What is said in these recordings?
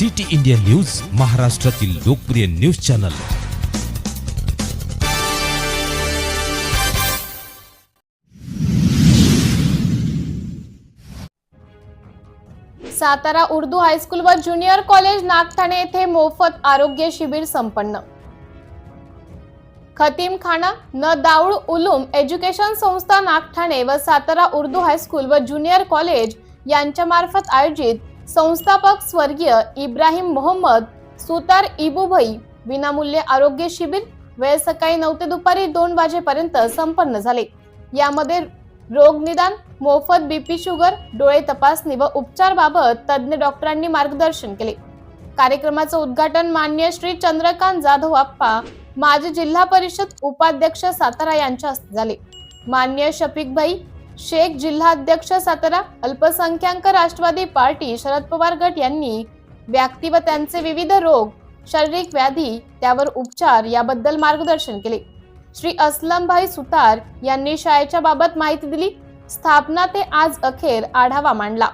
City India news महाराष्ट्रातील लोकप्रिय news channel. Satara Urdu high school व ज्युनियर कॉलेज नागठाणे येथे मोफत आरोग्य शिबिर संपन्न. खतीम खाना न दाऊळ उलूम एज्युकेशन संस्था नागठाणे व सातारा उर्दू हायस्कूल व ज्युनियर कॉलेज यांच्या मार्फत आयोजित संस्थापक स्वर्गीय इब्राहिम मोहम्मद सुतार इबुभई विनामूल्य आरोग्य शिबिर वेळ सकाळी नऊ ते दुपारी दोन वाजेपर्यंत संपन्न झाले. यामध्ये रोग निदान मोफत बीपी शुगर डोळे तपासणी व उपचार बाबत तज्ज्ञ डॉक्टरांनी मार्गदर्शन केले. कार्यक्रमाचं उद्घाटन मान्य श्री चंद्रकांत जाधव आप्पा माजी जिल्हा परिषद उपाध्यक्ष सातारा यांच्या हस्ते झाले. मान्य शफिक भाई शेख जिल्हाध्यक्ष सातारा अल्पसंख्याक राष्ट्रवादी पार्टी शरद पवार गट यांनी व्यक्ती व त्यांचे विविध रोग शारीरिक व्याधी त्यावर उपचार याबद्दल मार्गदर्शन केले. श्री असलमभाई सुतार यांनी शाळेच्या बाबत माहिती दिली. स्थापना ते आज अखेर आढावा मांडला.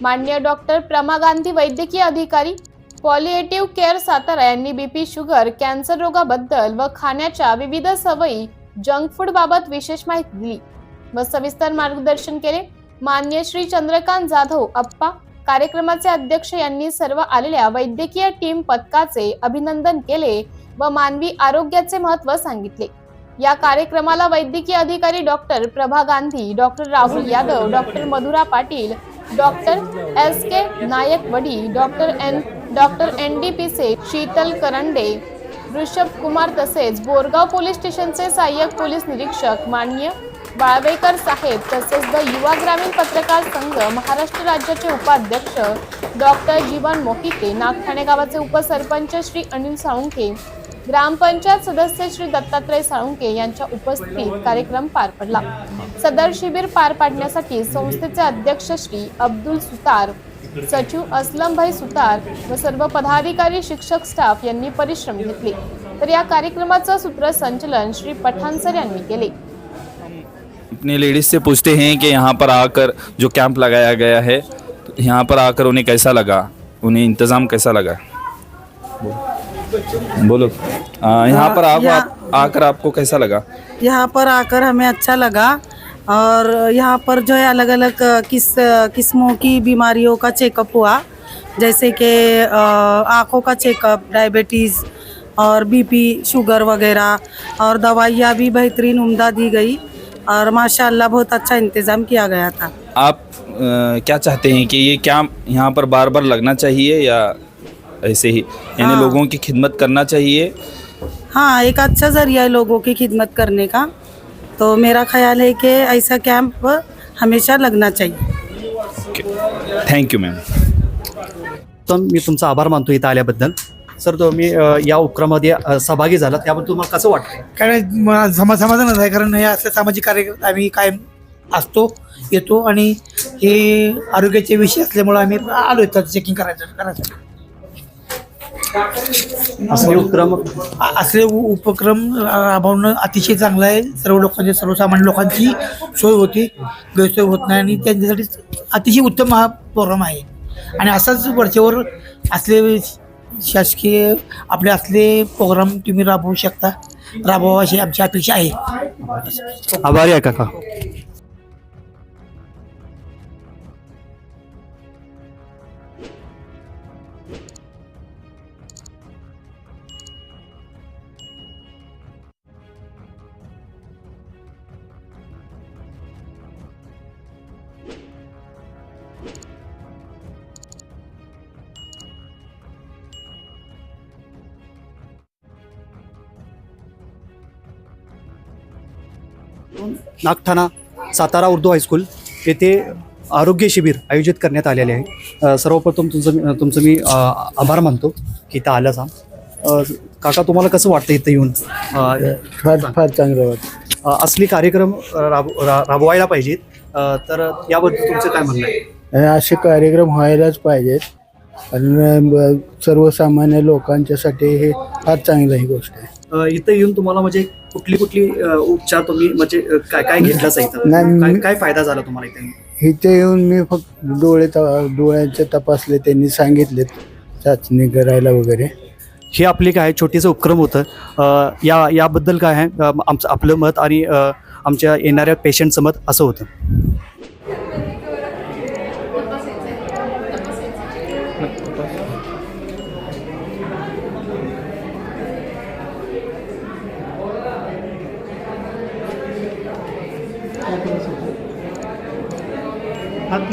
मान्य डॉक्टर प्रमा गांधी वैद्यकीय अधिकारी पॉलिएटिव्ह केअर सातारा यांनी बीपी शुगर कॅन्सर रोगाबद्दल व खाण्याच्या विविध सवयी जंक फूड बाबत विशेष माहिती दिली. व सविस्तर मार्गदर्शन केले. मान्य श्री चंद्रकांत जाधव अप्पा कार्यक्रमाचे अध्यक्ष यांनी सर्व आलेल्या वैद्यकीय टीम पथकाचे अभिनंदन केले व मानवी आरोग्याचे महत्त्व सांगितले. या कार्यक्रमाला वैद्यकीय अधिकारी doctor Prabha Gandhi doctor Rahul Yadav doctor Madhura Patil doctor S K Nayak वडी doctor N doctor N D Pise Sheetal Karande Rishabh Kumar तसेच बोरगाव पोलीस स्टेशनचे सहाय्यक पोलीस निरीक्षक मान्य वाळवेकर साहेब तसेच द युवा ग्रामीण पत्रकार संघ महाराष्ट्र राज्याचे उपाध्यक्ष डॉक्टर जीवन मोहिते नागठाणे गावाचे उपसरपंच श्री अनिल साळुंके ग्रामपंचायत सदस्य श्री दत्तात्रय साळुंके यांच्या उपस्थितीत कार्यक्रम पार पडला. सदर शिबिर पार पाडण्यासाठी संस्थेचे अध्यक्ष श्री अब्दुल सुतार सचिव असलमभाई सुतार व सर्व पदाधिकारी शिक्षक स्टाफ यांनी परिश्रम घेतले. तर या कार्यक्रमाचं सूत्रसंचलन श्री पठाणसर यांनी केले. अपने लेडीज़ से पूछते हैं कि यहाँ पर आकर जो कैंप लगाया गया है तो यहाँ पर आकर उन्हें कैसा लगा? उन्हें इंतज़ाम कैसा लगा? बोलो। आ, यहाँ पर आप, आप आकर आपको कैसा लगा? यहाँ पर आकर हमें अच्छा लगा और यहाँ पर जो है अलग अलग किस किस्मों की बीमारियों का चेकअप हुआ। जैसे कि आँखों का चेकअप डायबिटीज़ और बीपी शुगर वगैरह और दवाइयाँ भी बेहतरीन उम्दा दी गई। और माशाल्लाह बहुत अच्छा इंतज़ाम किया गया था। आप आ, क्या चाहते हैं कि ये कैंप यहाँ पर बार बार लगना चाहिए या ऐसे ही यानी हाँ। लोगों की खिदमत करना चाहिए? हाँ एक अच्छा ज़रिया है लोगों की खिदमत करने का। तो मेरा ख्याल है कि ऐसा कैंप हमेशा लगना चाहिए। थँक्यू मॅम तर मी तुमचा आभार मानतो इथं आल्याबद्दल सर तुम्ही या उपक्रमामध्ये सहभागी झालात. त्याबद्दल तुम्हाला कसं वाटतं कारण समा समाधानच आहे. कारण हे असले सामाजिक कार्य आम्ही कायम असतो येतो आणि हे आरोग्याचे विषय असल्यामुळं आम्ही आलो इथं चेकिंग करायचं करायचं. असले उपक्रम? असले उपक्रम राबवणं अतिशय चांगलं आहे. सर्व लोकांची सर्वसामान्य लोकांची सोय होती गैरसोय होत नाही आणि त्यांच्यासाठी अतिशय उत्तम हा प्रोग्राम आहे. आणि असाच वरचेवर असले शासकीय आपले असले प्रोग्राम तुम्ही राबवू शकता. राबवा अशी आमची अपेक्षा आहे. आभारी आहे काका. नागठाणा सातारा उर्दू हायस्कूल येथे आरोग्य शिबिर आयोजित करण्यात आलेले आहे. सर्वप्रथम तुमचं तुमचं मी आभार मानतो की इथं आलं सा काका तुम्हाला कसं वाटतं इथं येऊन? फार फार चांगलं वाटतं. असली कार्यक्रम राब राबवायला पाहिजेत. तर याबद्दल तुमचं काय म्हणणं आहे? असे कार्यक्रम व्हायलाच पाहिजेत. आणि सर्वसामान्य लोकांच्यासाठी हे फार चांगलं ही गोष्ट आहे. अ, इथं येऊन तुम्हाला म्हणजे कुठली कुठली अ, उपचार तुम्ही म्हणजे अ, काय काय घेतलंच इथं? नाही, काय मी- काय फायदा झाला तुम्हाला इथे इथे येऊन मी फक्त डोळे त डोळ्यांचे तपासले त्यांनी सांगितलेत चाचणी करायला वगैरे. हे आपले काय आहे, छोटेसं उपक्रम होतं. अ, या याबद्दल काय आहे? अ, आमचं आपलं मत आणि अ, आमच्या येणाऱ्या पेशंटचं मत असं होतं. हात